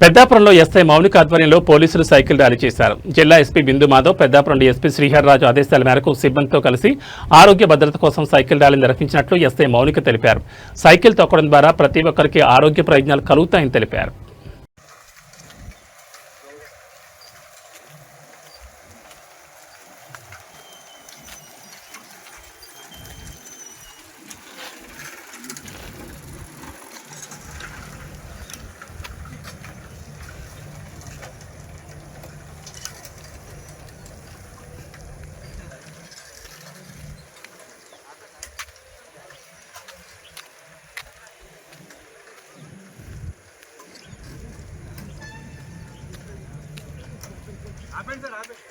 పెద్దాపురంలో SI Mounika ఆధ్వర్యంలో పోలీసులు cycle rally చేశారు. జిల్లా ఎస్పీ బిందు మాధవ్ పెద్దాపురం ఎస్పీ శ్రీహర్రాజు ఆదేశాల మేరకు సిబ్బందితో కలిసి ఆరోగ్య భద్రత కోసం సైకిల్ ర్యాలీ నిర్వహించినట్లు ఎస్ఐ మౌనిక తెలిపారు. సైకిల్ తొక్కడం ద్వారా ప్రతి ఒక్కరికి ఆరోగ్య ప్రయోజనాలు కలుగుతాయని తెలిపారు. ఆపండి సార్ ఆపండి.